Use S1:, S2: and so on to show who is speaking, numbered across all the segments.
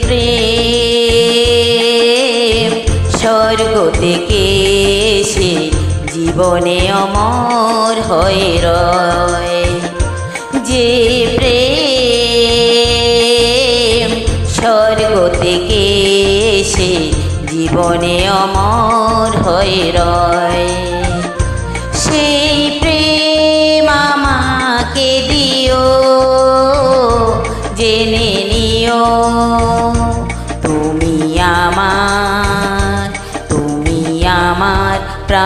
S1: প্রেম স্বর্গ থেকে সে জীবনে অমর হয়ে রয়। যে প্রেম স্বর্গ থেকে সে জীবনে অমর হয়ে রয়।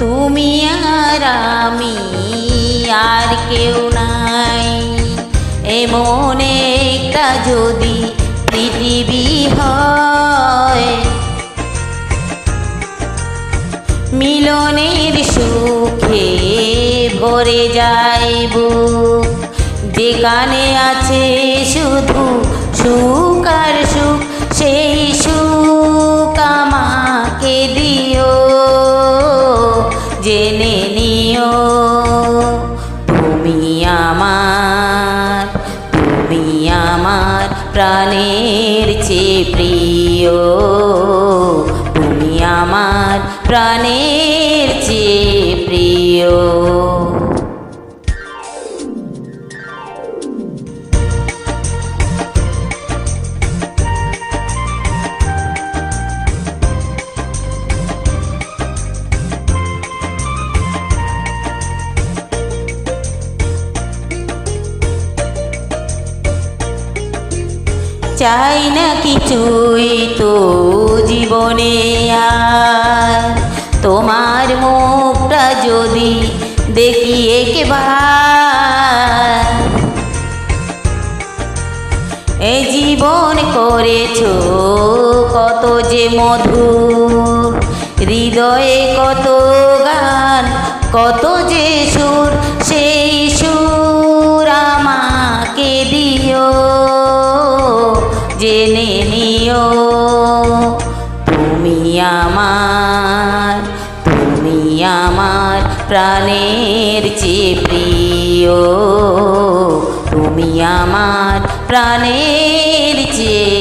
S1: তুমি আর আমি আর কেউ নাই। এমন একটা যদি পৃথিবী হয়, মিলনের সুখে ভরে যাইব। যেখানে আছে শুধু সুখ চাই না কিছুই তো জীবনে আর। তোমার মুখটা যদি দেখি একবার। এই জীবন করেছ কত যে মধু হৃদয়ে কত গান, কত যে সুর সেই তুমি আমার তুমি আমার প্রাণের চেয়ে প্রিয়। তুমি আমার প্রাণের চেয়ে